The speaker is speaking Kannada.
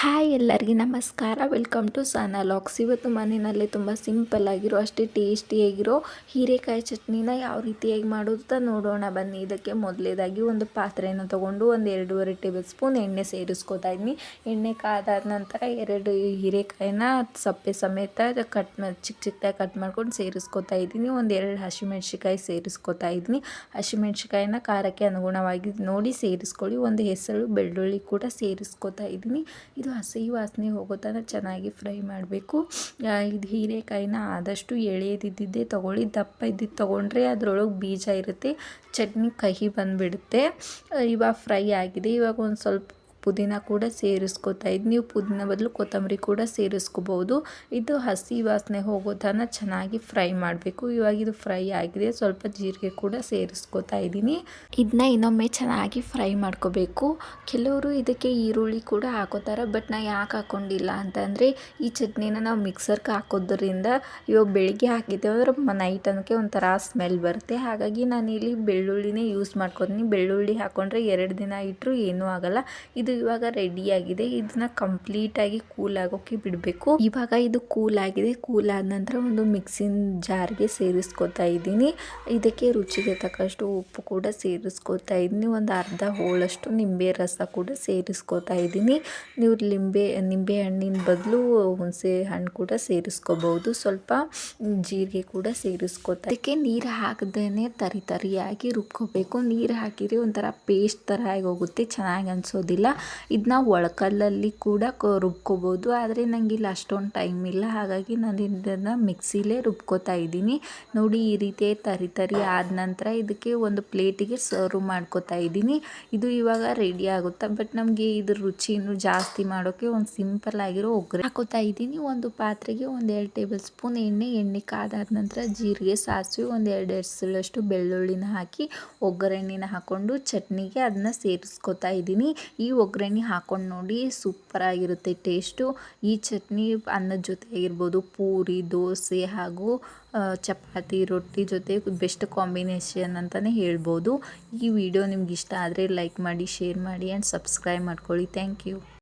ಹಾಯ್ ಎಲ್ಲರಿಗೆ ನಮಸ್ಕಾರ. ವೆಲ್ಕಮ್ ಟು ಸಾನಾ ಲಾಕ್ಸ್ ಇವತ್ತು ಮನೆಯಲ್ಲಿ ತುಂಬ ಸಿಂಪಲ್ ಆಗಿರೋ, ಅಷ್ಟೇ ಟೇಸ್ಟಿಯಾಗಿರೋ ಹೀರೆಕಾಯಿ ಚಟ್ನಿನ ಯಾವ ರೀತಿಯಾಗಿ ಮಾಡೋದು ನೋಡೋಣ. ಬನ್ನಿ, ಇದಕ್ಕೆ ಮೊದಲೇದಾಗಿ ಒಂದು ಪಾತ್ರೆಯನ್ನು ತೊಗೊಂಡು ಒಂದು ಎರಡೂವರೆ ಟೇಬಲ್ ಸ್ಪೂನ್ ಎಣ್ಣೆ ಸೇರಿಸ್ಕೊತಾ ಇದ್ದೀನಿ ಎಣ್ಣೆ ಕಾದಾದ ನಂತರ ಎರಡು ಹೀರೆಕಾಯಿನ ಸಪ್ಪೆ ಸಮೇತ ಕಟ್ ಚಿಕ್ಕ ಚಿಕ್ಕದಾಗಿ ಕಟ್ ಮಾಡ್ಕೊಂಡು ಸೇರಿಸ್ಕೊತಾ ಇದ್ದೀನಿ. ಒಂದು ಎರಡು ಹಸಿಮೆಣ್ಸಿಕಾಯಿ ಸೇರಿಸ್ಕೊತಾ ಇದ್ದೀನಿ ಹಸಿಮೆಣ್ಸಿಕಾಯಿನ ಖಾರಕ್ಕೆ ಅನುಗುಣವಾಗಿ ನೋಡಿ ಸೇರಿಸ್ಕೊಳ್ಳಿ. ಒಂದು ಹೆಸರು, ಬೆಳ್ಳುಳ್ಳಿ ಕೂಡ ಸೇರಿಸ್ಕೊತಾ ಇದ್ದೀನಿ. ಇದು ಹಸಿ ವಾಸನೆ ಹೋಗೋ ತನಕ ಚೆನ್ನಾಗಿ ಫ್ರೈ ಮಾಡಬೇಕು. ಇದು ಹೀರೆಕಾಯಿನ ಆದಷ್ಟು ಎಳೆಯದಿದ್ದಿದ್ದೇ ತೊಗೊಳ್ಳಿ, ದಪ್ಪ ಇದ್ದಿದ್ದು ತೊಗೊಂಡ್ರೆ ಅದರೊಳಗೆ ಬೀಜ ಇರುತ್ತೆ, ಚಟ್ನಿ ಕಹಿ ಬಂದುಬಿಡುತ್ತೆ. ಇವಾಗ ಫ್ರೈ ಆಗಿದೆ, ಇವಾಗ ಒಂದು ಸ್ವಲ್ಪ ಪುದೀನ ಕೂಡ ಸೇರಿಸ್ಕೊತಾ ಇದ್ದು ನೀವು ಪುದೀನ ಬದಲು ಕೊತ್ತಂಬರಿ ಕೂಡ ಸೇರಿಸ್ಕೋಬೋದು ಇದು ಹಸಿ ವಾಸನೆ ಹೋಗೋ ಚೆನ್ನಾಗಿ ಫ್ರೈ ಮಾಡಬೇಕು. ಇವಾಗ ಇದು ಫ್ರೈ ಆಗಿದೆ. ಸ್ವಲ್ಪ ಜೀರಿಗೆ ಕೂಡ ಸೇರಿಸ್ಕೊತಾ ಇದ್ದೀನಿ. ಇದನ್ನ ಇನ್ನೊಮ್ಮೆ ಚೆನ್ನಾಗಿ ಫ್ರೈ ಮಾಡ್ಕೋಬೇಕು. ಕೆಲವರು ಇದಕ್ಕೆ ಈರುಳ್ಳಿ ಕೂಡ ಹಾಕೋತಾರೆ. ಬಟ್ ನಾ ಯಾಕೆ ಹಾಕೊಂಡಿಲ್ಲ ಅಂತಂದರೆ, ಈ ಚಟ್ನಿನ ನಾವು ಮಿಕ್ಸರ್ಗೆ ಹಾಕೋದ್ರಿಂದ ಇವಾಗ ಬೆಳಿಗ್ಗೆ ಹಾಕಿದ್ದೇವೆ ಅಂದ್ರೆ ನೈಟ್ ಅನ್ನೋಕ್ಕೆ ಒಂಥರ ಸ್ಮೆಲ್ ಬರುತ್ತೆ. ಹಾಗಾಗಿ ನಾನು ಇಲ್ಲಿ ಬೆಳ್ಳುಳ್ಳಿನೇ ಯೂಸ್ ಮಾಡ್ಕೊತೀನಿ. ಬೆಳ್ಳುಳ್ಳಿ ಹಾಕ್ಕೊಂಡ್ರೆ ಎರಡು ದಿನ ಇಟ್ಟರು ಏನೂ ಆಗಲ್ಲ. ಇದು ಇವಾಗ ರೆಡಿಯಾಗಿದೆ ಇದನ್ನ ಕಂಪ್ಲೀಟಾಗಿ ಕೂಲ್ ಆಗೋಕೆ ಬಿಡಬೇಕು. ಇವಾಗ ಇದು ಕೂಲ್ ಆಗಿದೆ. ಕೂಲ್ ಆದ ನಂತರ ಒಂದು ಮಿಕ್ಸಿನ್ ಜಾರ್ಗೆ ಸೇರಿಸ್ಕೊತಾ ಇದ್ದೀನಿ. ಇದಕ್ಕೆ ರುಚಿಗೆ ತಕ್ಕಷ್ಟು ಉಪ್ಪು ಕೂಡ ಸೇರಿಸ್ಕೊತಾ ಇದ್ದೀನಿ. ಒಂದು ಅರ್ಧ ಹೋಳಷ್ಟು ನಿಂಬೆ ರಸ ಕೂಡ ಸೇರಿಸ್ಕೊತಾ ಇದ್ದೀನಿ. ನೀವು ಲಿಂಬೆ, ನಿಂಬೆ ಹಣ್ಣಿನ ಬದಲು ಹುಣಸೆ ಹಣ್ಣು ಕೂಡ ಸೇರಿಸ್ಕೋಬಹುದು. ಸ್ವಲ್ಪ ಜೀರಿಗೆ ಕೂಡ ಸೇರಿಸ್ಕೊತಾ ಅದಕ್ಕೆ ನೀರು ಹಾಕದೇನೆ ತರಿ ತರಿಯಾಗಿ ರುಬ್ಕೋಬೇಕು. ನೀರು ಹಾಕಿದರೆ ಒಂಥರ ಪೇಸ್ಟ್ ಥರ ಆಗಿ ಹೋಗುತ್ತೆ. ಚೆನ್ನಾಗಿ ಅನಿಸೋದಿಲ್ಲ. ಇದನ್ನ ಒಳಕಲ್ಲಲ್ಲಿ ಕೂಡ ರುಬ್ಕೋಬೋದು. ಆದರೆ ನನಗೆ ಇಲ್ಲಿ ಅಷ್ಟೊಂದು ಟೈಮ್ ಇಲ್ಲ. ಹಾಗಾಗಿ ನಾನು ಇದನ್ನು ಮಿಕ್ಸಿಲೇ ರುಬ್ಕೋತಾ ಇದ್ದೀನಿ. ನೋಡಿ ಈ ರೀತಿ ತರಿ ತರಿ ಆದ ನಂತರ ಇದಕ್ಕೆ ಒಂದು ಪ್ಲೇಟಿಗೆ ಸರ್ವ್ ಮಾಡ್ಕೋತಾ ಇದ್ದೀನಿ. ಇದು ಇವಾಗ ರೆಡಿ ಆಗುತ್ತೆ? ಬಟ್ ನಮಗೆ ಇದ್ರ ರುಚಿ ಜಾಸ್ತಿ ಮಾಡೋಕ್ಕೆ ಒಂದು ಸಿಂಪಲ್ ಆಗಿರೋ ಒಗ್ಗರಣೆ ಹಾಕೋತಾ ಇದ್ದೀನಿ. ಒಂದು ಪಾತ್ರೆಗೆ ಒಂದು ಎರಡು ಟೇಬಲ್ ಸ್ಪೂನ್ ಎಣ್ಣೆ ಎಣ್ಣೆ ಕಾದಾದ ನಂತರ ಜೀರಿಗೆ, ಸಾಸಿವೆ, ಒಂದು ಎರಡು ಎರಡು ಬೆಳ್ಳುಳ್ಳಿನ ಹಾಕಿ ಒಗ್ಗರಣೆನ ಹಾಕ್ಕೊಂಡು ಚಟ್ನಿಗೆ ಅದನ್ನ ಸೇರಿಸ್ಕೊತಾ ಇದ್ದೀನಿ. ಈ ಹಾಕ್ಕೊಂಡು ನೋಡಿ ಸೂಪರಾಗಿರುತ್ತೆ ಟೇಸ್ಟು ಈ ಚಟ್ನಿ ಅನ್ನದ ಜೊತೆ ಆಗಿರ್ಬೋದು ಪೂರಿ, ದೋಸೆ ಹಾಗೂ ಚಪಾತಿ, ರೊಟ್ಟಿ ಜೊತೆ ಬೆಸ್ಟ್ ಕಾಂಬಿನೇಷನ್ ಅಂತಲೇ ಹೇಳ್ಬೋದು. ಈ ವಿಡಿಯೋ ನಿಮ್ಗೆ ಇಷ್ಟ ಆದರೆ ಲೈಕ್ ಮಾಡಿ ಶೇರ್ ಮಾಡಿ ಆ್ಯಂಡ್ ಸಬ್ಸ್ಕ್ರೈಬ್ ಮಾಡ್ಕೊಳ್ಳಿ. Thank you